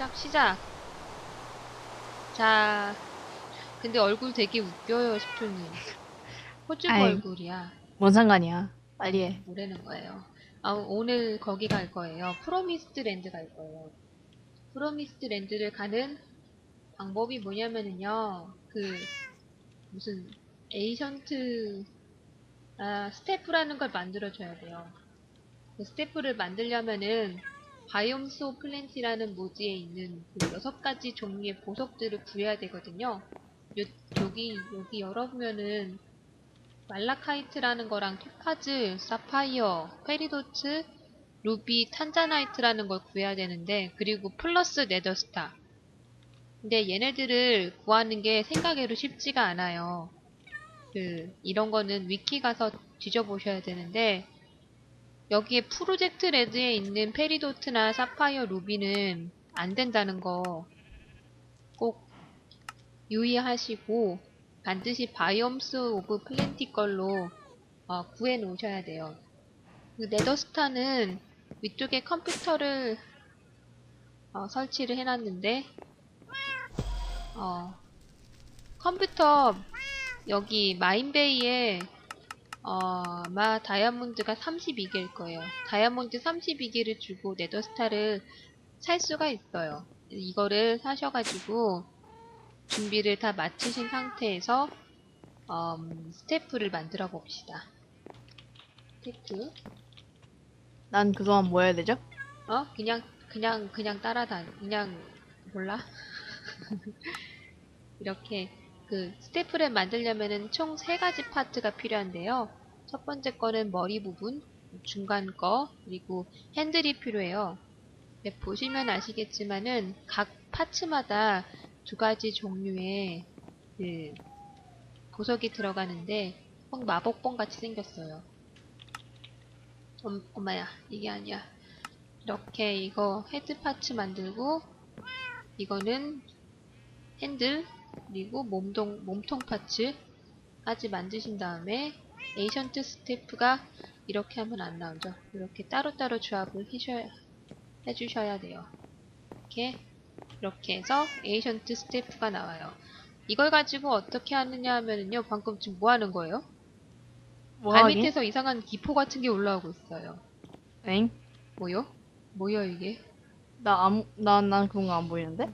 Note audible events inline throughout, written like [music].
시작, 시작. 자, 근데 얼굴 되게 웃겨요, 십초님. 호주부 아이. 얼굴이야. 뭔 상관이야. 빨리 해. 뭐라는 거예요. 아, 오늘 거기 갈 거예요. 프로미스트 랜드 갈 거예요. 프로미스트 랜드를 가는 방법이 뭐냐면은요, 그, 무슨, 에이션트, 아, 스태프라는 걸 만들어줘야 돼요. 그 스태프를 만들려면은, 바이옴스 오 플랜티라는 모드에 있는 그 여섯 가지 종류의 보석들을 구해야 되거든요. 요, 여기, 여기 열어보면은, 말라카이트라는 거랑 토파즈, 사파이어, 페리도트, 루비, 탄자나이트라는 걸 구해야 되는데 그리고 플러스 네더스타. 근데 얘네들을 구하는 게 생각외로 쉽지가 않아요. 그 이런 거는 위키 가서 뒤져보셔야 되는데 여기에 프로젝트 레드에 있는 페리도트나 사파이어, 루비는 안 된다는 거 꼭 유의하시고 반드시 바이옴스 오브 플랜티 걸로 어, 구해 놓으셔야 돼요. 그 네더스타는 위쪽에 컴퓨터를 어, 설치를 해놨는데 어, 컴퓨터 여기 마인베이에 어, 아마 다이아몬드가 32개일 거예요. 다이아몬드 32개를 주고 네더스타를 살 수가 있어요. 이거를 사셔가지고 준비를 다 마치신 상태에서 음, 스태프를 만들어 봅시다. 스태프. 난 그동안 뭐 해야 되죠? 어? 그냥 그냥 그냥 따라다니. 그냥 몰라. [laughs] 이렇게 그 스태프를 만들려면은 총 세 가지 파트가 필요한데요. 첫 번째 거는 머리 부분, 중간 거, 그리고 핸들이 필요해요. 네, 보시면 아시겠지만은 각 파츠마다 두 가지 종류의 그 보석이 들어가는데 꼭 마법봉 같이 생겼어요. 엄, 엄마야, 이게 아니야. 이렇게 이거 헤드 파츠 만들고 이거는 핸들 그리고 몸통 몸통 파츠까지 만드신 다음에 에이션트 스태프가 이렇게 하면 안 나오죠. 이렇게 따로따로 조합을 해셔야, 해주셔야 돼요. 이렇게 이렇게 해서 에이션트 스태프가 나와요. 이걸 가지고 어떻게 하느냐 하면은요. 방금 지금 뭐 하는 거예요? 뭐 발 하긴? 밑에서 이상한 기포 같은 게 올라오고 있어요. 엥? 뭐요? 뭐요 이게? 나 아무, 난, 난 그런 거 안 보이는데?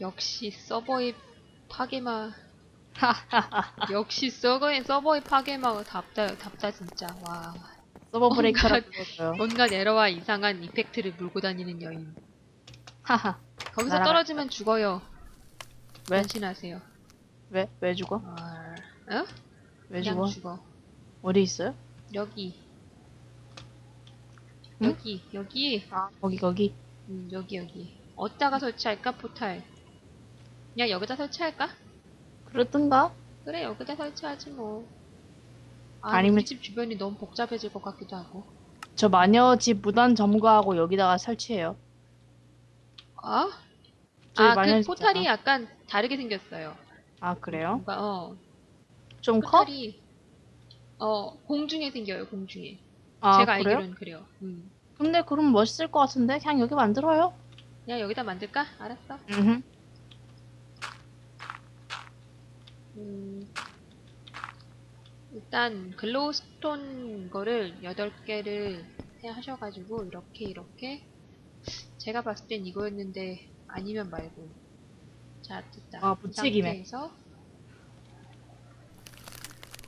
역시 서버의 파괴마. 역시 서버의 서버의 파괴마가 답다 답다 진짜. 와. 서버 브레이커라고 뭔가- 불렀어요. 에러와 이상한 이펙트를 물고 다니는 여인. 하하. 거기서 날아갔다. 떨어지면 죽어요. 왜? 변신하세요. 왜? 왜 죽어? 아, 어? 왜 그냥 죽어? 죽어. 어디 있어요? 여기. 응? 여기, 여기. 아, 거기, 거기. 음, 여기, 여기. 어디다가 설치할까, 포탈? 그냥 여기다 설치할까? 그렇던가? 그래, 여기다 설치하지 뭐. 아, 아니면- 우리 집 주변이 너무 복잡해질 것 같기도 하고. 저 마녀 집 무단 점거하고 여기다가 설치해요. 아? 저기 아, 마녀 그 집 포탈이 있잖아. 약간 다르게 생겼어요. 아, 그래요? 뭔가, 어. 좀 커? 포탈이, 어, 공중에 생겨요, 공중에. 아, 제가 그래요? 알기로는 그래요. 음. 근데 그럼 멋있을 것 같은데? 그냥 여기 만들어요. 그냥 여기다 만들까? 알았어. 음. 음, 일단 글로우스톤 거를 8개를 하셔가지고 이렇게 이렇게 제가 봤을 땐 이거였는데 아니면 말고 자 됐다. 아, 이 무책임해. 상태에서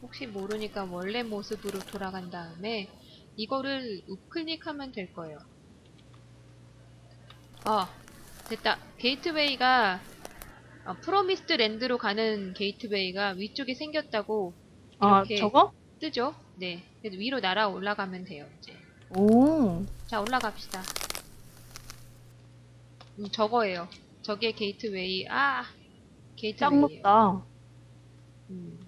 혹시 모르니까 원래 모습으로 돌아간 다음에 이거를 우클릭하면 될 거예요. 아 됐다. 게이트웨이가 어, 프로미스트 랜드로 가는 게이트웨이가 위쪽에 생겼다고 아, 이렇게 저거? 뜨죠? 네. 그래서 위로 날아 올라가면 돼요, 이제. 오. 자, 올라갑시다. 음, 저거예요. 저게 게이트웨이. 아! 짱. 높다. 음.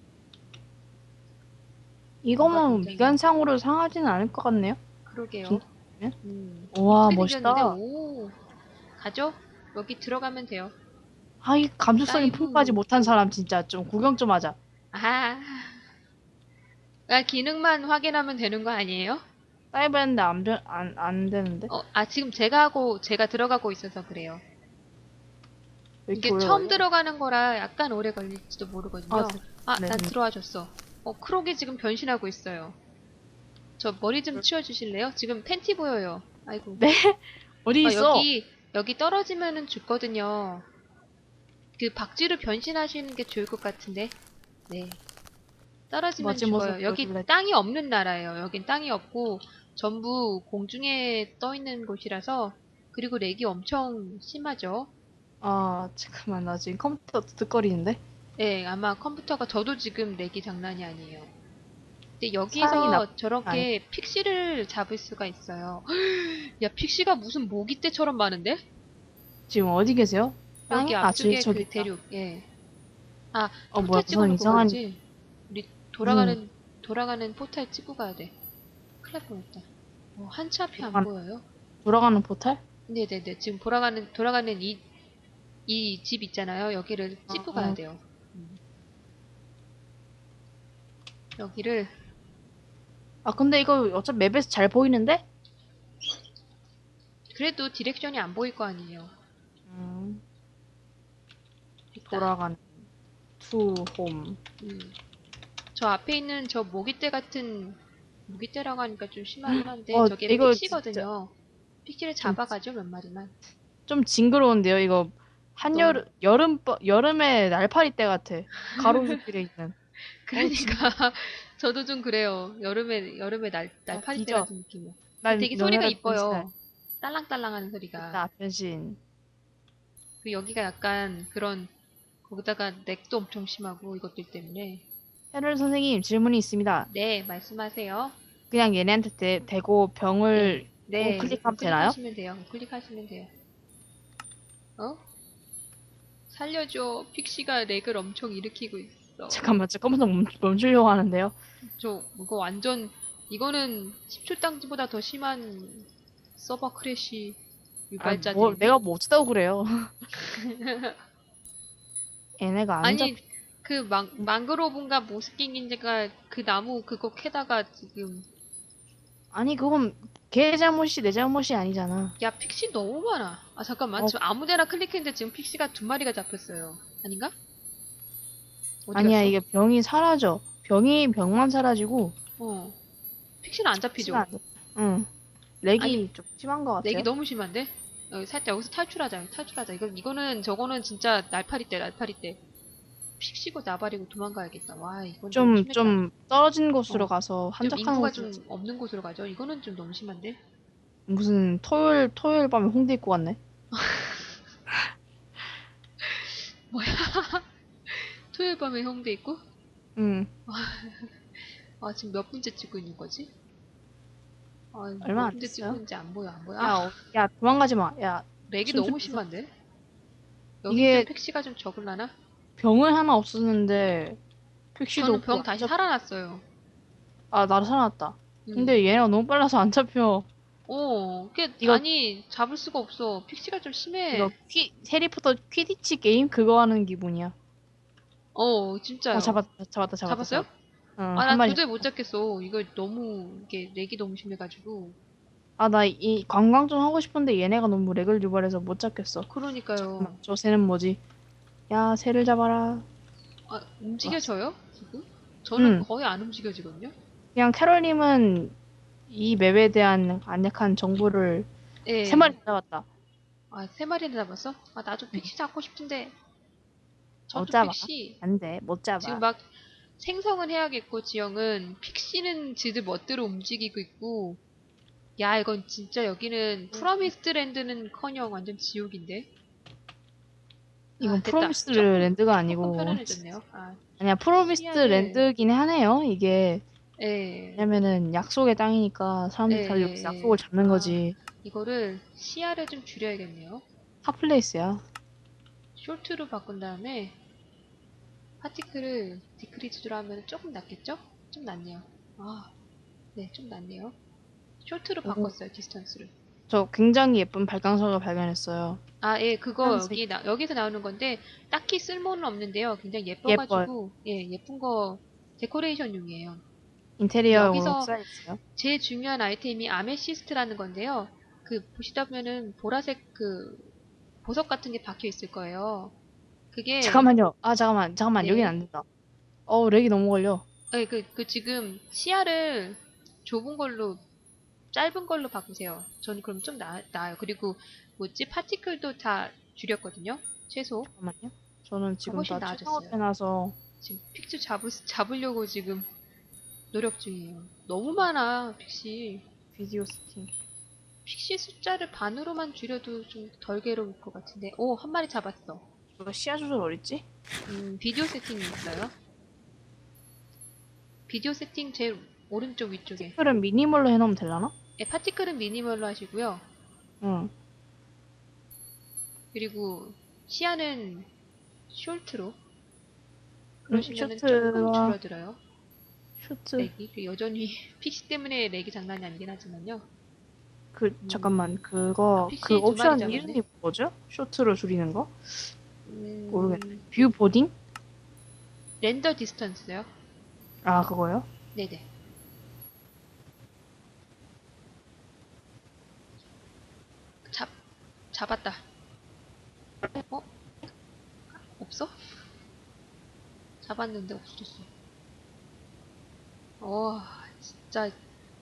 이거만 굉장히- 미관상으로 상하지는 않을 것 같네요. 그러게요. 진짜요? 음. 이렇게 멋있다. 생겼는데, 오. 가죠? 여기 들어가면 돼요. 아, 이 감수성이 다이브. 풍부하지 못한 사람 진짜 좀 구경 좀 하자. 아. 아, 기능만 확인하면 되는 거 아니에요? 다이브 했는데 안, 변- 안, 안 되는데? 어, 아, 지금 제가 하고, 제가 들어가고 있어서 그래요. 왜 이게 이렇게 처음 걸려? 들어가는 거라 약간 오래 걸릴지도 모르거든요. 아, 아, 네, 난 네. 들어와 줬어. 어, 크록이 지금 변신하고 있어요. 저 머리 좀 치워주실래요? 지금 팬티 보여요. 아이고. 네? [laughs] 어디 어, 있어? 여기, 여기 떨어지면은 죽거든요. 그 박쥐로 변신하시는 게 좋을 것 같은데. 네. 떨어지면 멋진 모습 죽어요. 여기 보여줄래? 땅이 없는 나라예요. 여긴 땅이 없고, 전부 공중에 떠 있는 곳이라서, 그리고 렉이 엄청 심하죠. 아, 잠깐만. 나 지금 컴퓨터 뜨거리는데? 네, 아마 컴퓨터가 저도 지금 렉이 장난이 아니에요. 근데 사랑이 여기서 나- 저렇게 픽시를 잡을 수가 있어요. [gasps] 야, 픽시가 무슨 모기 떼처럼 많은데? 지금 어디 계세요? 여기? 아, 앞쪽에 저기, 그 있다. 대륙, 예. 어, 뭐야, 포탈 찍어놓고 무슨 이상한, 가야지. 우리 돌아가는, 돌아가는 포탈 찍고 가야 돼. 큰일 날 뻔했다. 어, 한치 앞이 안 돌아가는- 보여요. 돌아가는 포탈? 네네네. 지금 돌아가는, 돌아가는 이, 이 집 있잖아요. 여기를 찍고 어, 가야 어. 돼요. 음. 여기를 아, 근데 이거 어차피 맵에서 잘 보이는데? 그래도 디렉션이 안 보일 거 아니에요. 음. 돌아가는 투 홈. 음. 저 앞에 있는 저 모기떼 같은 모기떼라고 하니까 좀 심하긴 한데 어, 저게 이거 픽시거든요. 픽시를 잡아가죠 몇 마리만. 좀 징그러운데요, 이거. 한여름, 여름, 여름에 날파리 때 같아. 가로수길에 [laughs] 있는. 그러니까 [laughs] 저도 좀 그래요. 여름에 여름에 날 날파리 때 뒤져. 같은 느낌이요. 난 되게 소리가 이뻐요. 딸랑딸랑하는 소리가. 나 변신. 그 여기가 약간 그런 거기다가 렉도 엄청 심하고 이것들 때문에. 헤럴 선생님, 질문이 있습니다. 네 말씀하세요. 그냥 얘네한테 대, 대고 병을 네 우클릭하면 되나요? 클릭하시면 돼요. 클릭하시면 돼요. 어? 살려줘. 픽시가 렉을 엄청 일으키고 있어. 잠깐만, 저 컴퓨터 멈, 멈추려고 하는데요. 저 이거 완전 이거는 10초 땅지보다 더 심한 서버 크래시 아, 유발자들. 뭐, 내가 뭐 어쩌다고 그래요. [laughs] [laughs] 얘네가 안 잡, 아니 그 망, 망그로브인가 모스킹인지가 그 나무 그거 캐다가 지금 아니, 그건 걔 잘못이 내 잘못이 아니잖아. 야 픽시 너무 많아. 아 잠깐만 어. 지금 아무데나 클릭했는데 지금 픽시가 두 마리가 잡혔어요. 아닌가? 어디 아니야, 갔어? 이게 병이 사라져. 병이 병만 사라지고. 어. 픽시는 안 잡히죠. 안 돼. 응. 렉이 아니, 좀 심한 것 같아요. 렉이 너무 심한데? 여기 살짝 여기서 탈출하자. 탈출하자. 이거 이거는 저거는 진짜 날파리 때 날파리 때. 픽시고 나발이고 도망가야겠다. 와 이건 좀. 좀 떨어진 곳으로 어. 가서 좀 한적한 인구가 곳으로. 좀 없는 곳으로 가죠. 이거는 좀 너무 심한데? 무슨 토요일, 토요일 밤에 홍대 입고 왔네. [laughs] 토요일 밤에 홍대 있고? 응. [laughs] 아 지금 몇 분째 찍고 있는 거지? 아 얼마 몇안 됐어요. 찍고 있는지 안 보여 안 보여. 야, 아 어, 야, 도망가지 마. 야, 춤 너무 좀 심한데? 여기 이게- 좀 픽시가 좀 적을라나? 병을 하나 없었는데, 픽시도 저는 없고 병안 다시 잡- 살아났어요. 아, 나도 살아났다. 음. 근데 얘네가 너무 빨라서 안 잡혀. 어, 그게 이거- 아니 잡을 수가 없어. 픽시가 좀 심해. 이거 퀴, 해리포터 퀴디치 게임 그거 하는 기분이야. 어, 진짜요. 어, 잡았다, 잡았다, 잡았다. 잡았어요? 응, 아, 한난 마리. 도저히 못 잡겠어. 이거 너무 이게 렉이 너무 심해가지고. 아, 나 이 관광 좀 하고 싶은데 얘네가 너무 렉을 유발해서 못 잡겠어. 그러니까요. 저 새는 뭐지? 야, 새를 잡아라. 아, 움직여져요? 지금? 저는 음. 거의 안 움직여지거든요. 그냥 캐롤님은 이 맵에 대한 안약한 정보를 예. 세 마리 잡았다. 아, 세 마리나 잡았어? 아, 나도 픽시 잡고 싶은데. 저도 못 잡아. 픽시. 안 돼, 못 잡아. 지금 막 생성은 해야겠고 지영은 픽시는 지들 멋대로 움직이고 있고 야 이건 진짜 여기는 프로미스트 랜드는커녕 완전 지옥인데 이건 아. 프로미스트 랜드가 아니고 편안해졌네요 아, 아니야 프로미스트. 랜드긴 하네요. 이게 예 왜냐면은 약속의 땅이니까 사람들이 다 예, 여기서 예. 약속을 잡는 아. 거지. 이거를 시야를 좀 줄여야겠네요 핫플레이스야. 쇼트로 바꾼 다음에 파티클을 디크리즈로 하면 조금 낫겠죠? 좀 낫네요 아 네 좀 낫네요 쇼트로 오. 바꿨어요 디스턴스를 저 굉장히 예쁜 발광석을 발견했어요. 아, 예, 그거. 여기 나, 여기서 나오는 건데 딱히 쓸모는 없는데요. 굉장히 예뻐가지고 예, 예쁜 거 데코레이션용이에요. 인테리어로 여기서. 제일 중요한 아이템이 아메시스트라는 건데요. 그 보시다 보면은 보라색 그 보석 같은 게 박혀 있을 거예요. 그게 잠깐만요. 아 잠깐만 잠깐만 네. 여긴 안 된다. 어 렉이 너무 걸려. 네, 그, 그 지금 시야를 좁은 걸로 짧은 걸로 바꾸세요. 저는 그럼 좀 나, 나아요. 그리고 뭐지 파티클도 다 줄였거든요. 최소 잠깐만요. 저는 지금 훨씬 다 나아졌어요. 최상업 해놔서 지금 픽스 잡을 잡으려고 지금 노력 중이에요. 너무 많아 픽시. 비디오 세팅. 픽시 숫자를 반으로만 줄여도 좀 덜 괴로울 것 같은데. 오, 한 마리 잡았어. 이거 시야 조절 어딨지? 음, 비디오 세팅이 있어요. 비디오 세팅 제일 오른쪽 위쪽에. 그럼 미니멀로 해놓으면 되려나? 네, 파티클은 미니멀로 하시고요. 응. 그리고 시야는 숄트로. 그러시면 조금 슈트와 줄어들어요. 슈트. 렉이. 그 여전히 [laughs] 픽시 때문에 렉이 장난이 아니긴 하지만요. 그 잠깐만 그거 PC 그 두 마리 옵션 잡았네. 이름이 뭐죠? 슈트로 줄이는 거? 음, 모르겠네. 뷰 보딩? 렌더 디스턴스요? 아 그거요? 네네. 잡, 잡았다. 어? 없어? 잡았는데 없어졌어. 와, 진짜,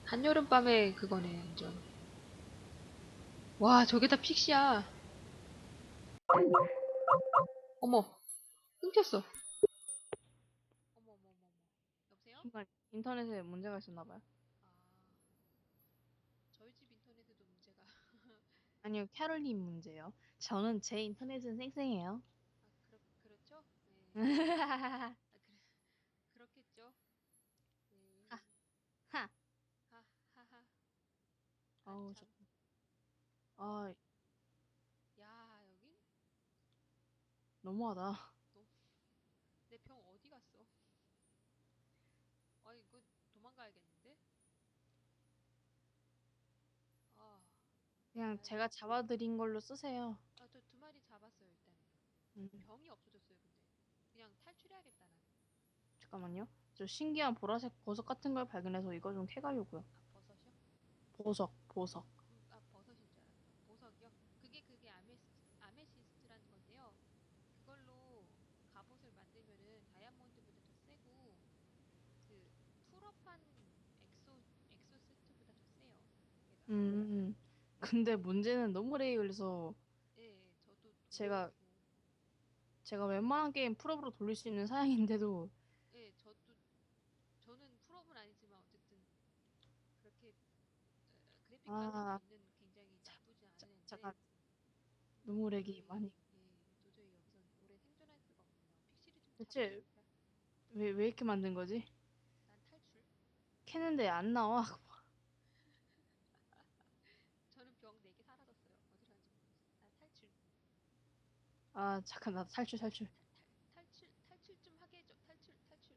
한여름밤에 그거네, 완전. 와, 저게 다 픽시야. 어머, 끊겼어. 어머, 어머, 어머, 어머. 여보세요? 순간 인터넷에 문제가 있었나 봐요. 아, 저희 집 인터넷에도 문제가. [laughs] 아니요 캐롤님 문제요. 저는 제 인터넷은 쌩쌩해요. 아, 그렇, 그렇죠? 네. 하. [laughs] 아, 그래, 그렇겠죠? 네. 하. 하, 하하. 어우 참. 저. 아 야, 여긴 너무하다. 내 병 어디 갔어? 아, 이거 도망가야겠는데? 아, 그냥 제가 잡아드린 걸로 쓰세요. 아, 저 두 마리 잡았어요, 일단. 음, 병이 없어졌어요, 근데. 그냥 탈출해야겠다, 난. 잠깐만요. 저 신기한 보라색 보석 같은 걸 발견해서 이거 좀 캐가려고요. 아, 버섯이요? 보석 보석. 음, 아 버섯인 줄 알았어. 보석이요? 그게 그게 아메시, 아메시스트라는 건데요. 그걸로 갑옷을 만들면은 다이아몬드보다 더 세고 그 풀업한 엑소 엑소 세트보다 더 세요. 얘가. 음. 근데 문제는 너무 오래 걸려서 예, 저도 제가- 놀래가지고. 제가 웬만한 게임 풀업으로 돌릴 수 있는 사양인데도 예, 저도 저는 풀업은 아니지만 어쨌든 그렇게 어, 그래픽 아. 있는 굉장히 나쁘지 자- 않은데 잠깐 너무 렉이 많이 예, 도저히 여기선 오래 생존할 수가 없네요. 픽시를 좀 대체 잡아볼까? 왜왜 이렇게 만든 거지? 난 탈출. 캐는데 안 나와. 저는 병 4개 사라졌어요. 어디 갔는지 모르겠어요. 난 탈출. 아 잠깐 나 탈출 탈출. 탈, 탈출 탈출 좀 하게 해줘. 탈출 탈출.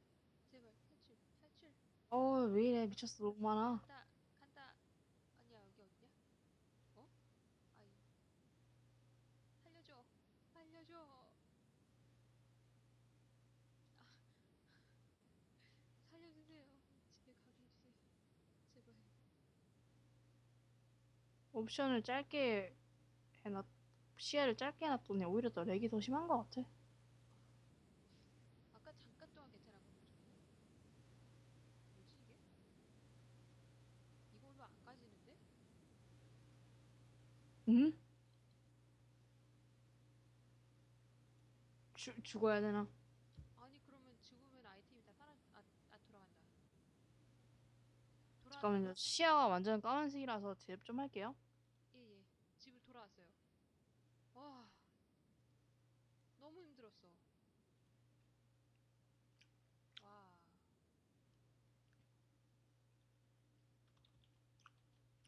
제발 탈출 탈출. 어왜 이래 미쳤어 너무 많아. 간다 간다. 아니야 여기 어디냐? 어? 아이. 살려줘. 살려줘. 아. 살려주세요. 집에 가게 해주세요. 제발. 옵션을 짧게 해놨 시야를 짧게 해놨더니 오히려 더 렉이 더 심한 것 같아. 아까 잠깐 동안 괜찮았거든요. 뭐지 이게? 이걸로 안 까지는데? 응? 죽 죽어야 되나? 아니 그러면 죽으면 아이템이 다 사라 아, 아 돌아간다. 돌아 잠깐만요. 시야가 완전 까만색이라서 제압 좀 할게요. 예예 집을 돌아왔어요. 와 너무 힘들었어. 와.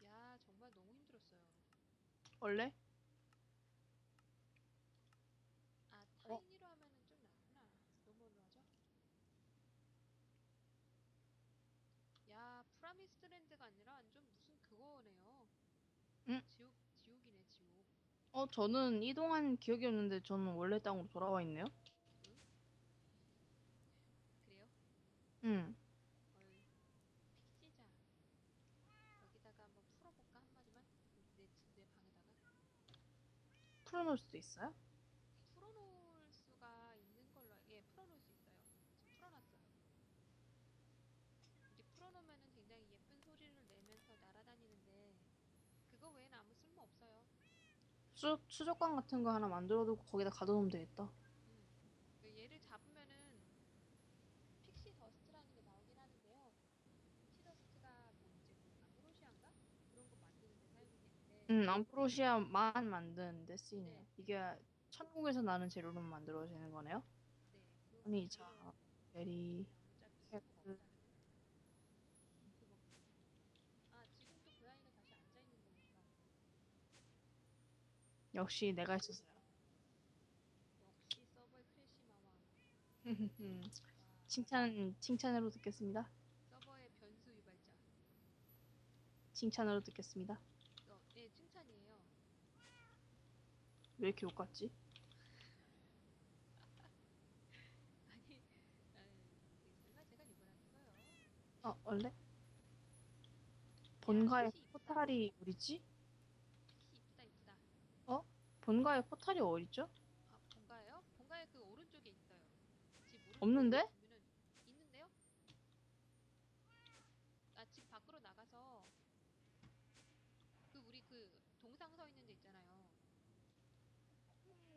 야 정말 너무 힘들었어요. 원래? 아 어? 타이니로 하면은 좀 낫구나. 노멀로 하죠? 야 프라미스트랜드가 아니라 완전 무슨 그거네요. 응? 지옥 지옥이네 지옥. 어 저는 이동한 기억이 없는데 저는 원래 땅으로 돌아와 있네요. 그래요? 응. 어이. 풀어놓을 수도 있어요? 풀어놓을 수가 있는 걸로 알- 예 풀어놓을 수 있어요. 지금 풀어놨어요. 이제 풀어놓으면은 굉장히 예쁜 소리를 내면서 날아다니는데 그거 외에는 아무 쓸모 없어요. 수, 수족관 같은 거 하나 만들어두고 거기다 가둬놓으면 되겠다. 음. 그 얘를 잡으면은 픽시 더스트라는 게 나오긴 하는데요. 픽시 더스트가 뭔지 아브로시안가 그런 거 만드는 데 사용이 되는데 음, 암프로시아만 만드는데 쓰이네요. 네. 이게 천국에서 나는 재료로 만들어지는 거네요. 네, 그 아니, 자, 베리. 아 지금 또 고양이가 다시 앉아 있는 거니까 역시 내가 있었어요. 역시 서버의 크래시 와, 칭찬, 칭찬으로 듣겠습니다. 서버의 변수 유발자. 칭찬으로 듣겠습니다. 어, 예 칭찬이에요. 왜 이렇게 욕 같지? 아니, 아? 어, 원래? 본가의 포탈이 어디지? 픽시 이쁘다 이쁘다. 본가의 포탈이 어디죠? 아 본가예요? 본가에 그 오른쪽에 있어요. 집 오른쪽에 없는데? 보면은 있는데요? 아 집 밖으로 나가서 그 우리 그 동상 서 있는 데 있잖아요.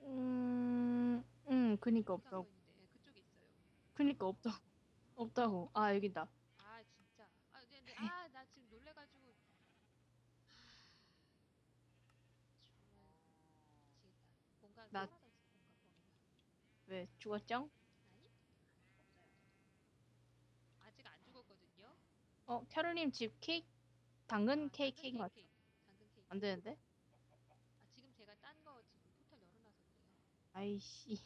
음, 음, 그니까 없다고. 있는데 예, 그쪽에 있어요. 그니까 없다고. [laughs] 없다고. 아, 여기다. 아 진짜. 아 근데, 근데 아 나 지금 놀래가지고. 하... 정말 미치겠다. 뭔가 나- 뭔가. 왜, 죽었죠? 아니? 아직 안 죽었거든요. 어, 캐롤님 집 케이크, 당근 아, 케이크, 당근 케이크 맞죠? 케이크. 당근 케이크. 안 되는데? 아 지금 제가 딴 거 지금 포털 열어놔서 그래요. 아이씨.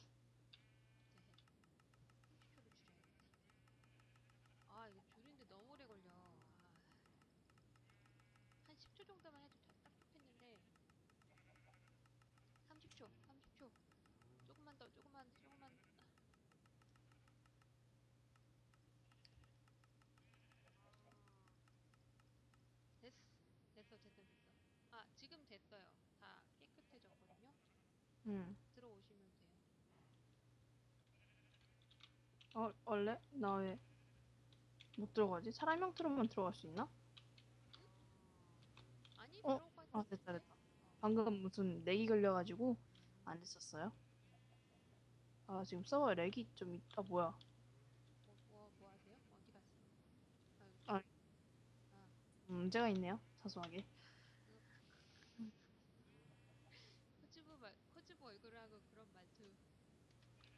아 이거 줄이는데 너무 오래 걸려. 아. 한 10초 정도만 해도 다- 딱 좋겠는데 30초, 30초. 조금만 더, 조금만, 조금만. 됐어, 됐어, 됐어, 됐어. 아 지금 됐어요. 다 깨끗해졌거든요. 음. 들어오시면 돼요. 어, 원래? 나 왜 못 들어가지? 사람 형태로만 들어갈 수 있나? 아니 어? 아, 됐다, 됐다. 방금 무슨 렉이 걸려가지고 안 됐었어요. 아, 지금 서버 렉이 좀 있다, 뭐야. 뭐, 뭐, 뭐 하세요? 어디 갔어요? 아. 아, 문제가 있네요, 사소하게. 코즈부 말, 코즈부 얼굴을 하고 그런 말투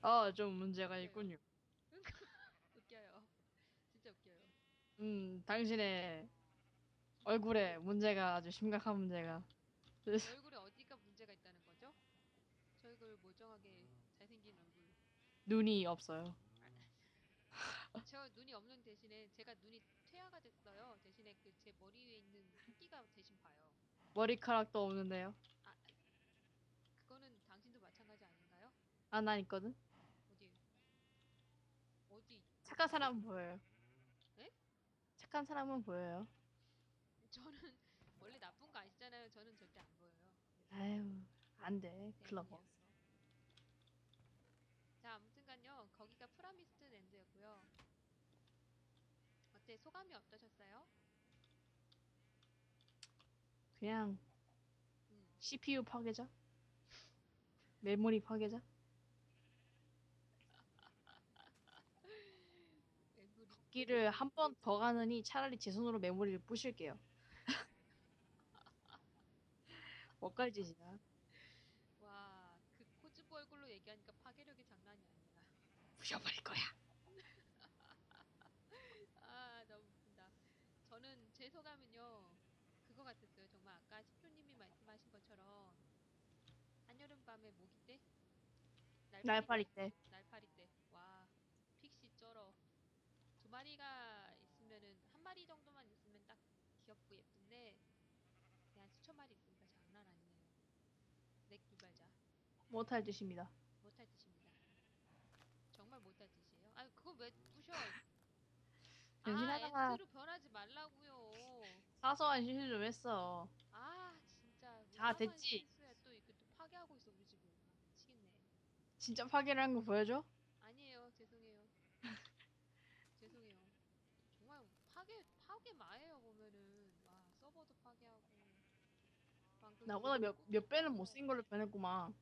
아, 좀 문제가 네. 있군요. 진짜 웃겨요. 음, 당신의 얼굴에 문제가 아주 심각한 문제가. 제 얼굴에 어디가 문제가 있다는 거죠? 저 얼굴 멀쩡하게 잘생긴 얼굴. 눈이 없어요. [laughs] 저 눈이 없는 대신에 제가 눈이 퇴화가 됐어요. 대신에 그 제 머리 위에 있는 토끼가 대신 봐요. 머리카락도 없는데요. 아, 그거는 당신도 마찬가지 아닌가요? 아, 난 있거든. 어디? 어디? 착한 사람은 보여요. 네? 착한 사람은 보여요. 저는 원래 나쁜 거 아시잖아요. 저는 절대 안 보여요. 아유, 안 돼. 클러버. 때문이어서. 자, 아무튼간요. 거기가 프라미스트 랜드였고요. 어때? 소감이 어떠셨어요? 그냥 음. CPU 파괴자? 메모리 파괴자? 웨블이- 기를 한번 더 가느니 차라리 제 손으로 메모리를 부실게요. [laughs] 뭐깔 짓이야? 와, 그 코즈보 얼굴로 얘기하니까 파괴력이 장난이 아니야. 부셔버릴 거야. [laughs] 아, 너무 웃긴다. 저는 제 소감은요. 그거 같았어요. 정말 아까 십조님이 말씀하신 것처럼 한여름 밤에 모기 때? 날파리 때. 날파리 때. 와, 픽시 쩔어. 두 마리가 있으면은 한 마리 정도만 있으면 딱 귀엽고 예쁜데 그냥 수천 마리 있으니까 장난 아니네요. 넥 유발자 못할 짓입니다. 못할 짓입니다. 정말 못할 짓이에요. 아, 그걸 왜 부셔? [laughs] 아, 변신하다가- 엔트로 변하지 말라고요. 사소한 실수 좀 했어. 아, 진짜. 자, 됐지? 실수야. 또 이렇게 또 파괴하고 있어 우리 집. 진짜 파괴를 한 거 보여줘? 아니에요. 죄송해요. 죄송해요. 정말 파괴 파괴 마예요 보면은 와 서버도 파괴하고 방금 나보다 몇, 몇 배는 못생긴 걸로 변했구만. 어,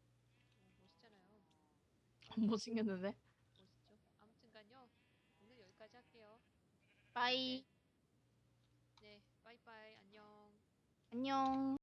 멋있잖아요. 못생겼는데? 멋있죠. 아무튼간요. 오늘 여기까지 할게요. 빠이. 네, 빠이빠이 안녕. 안녕.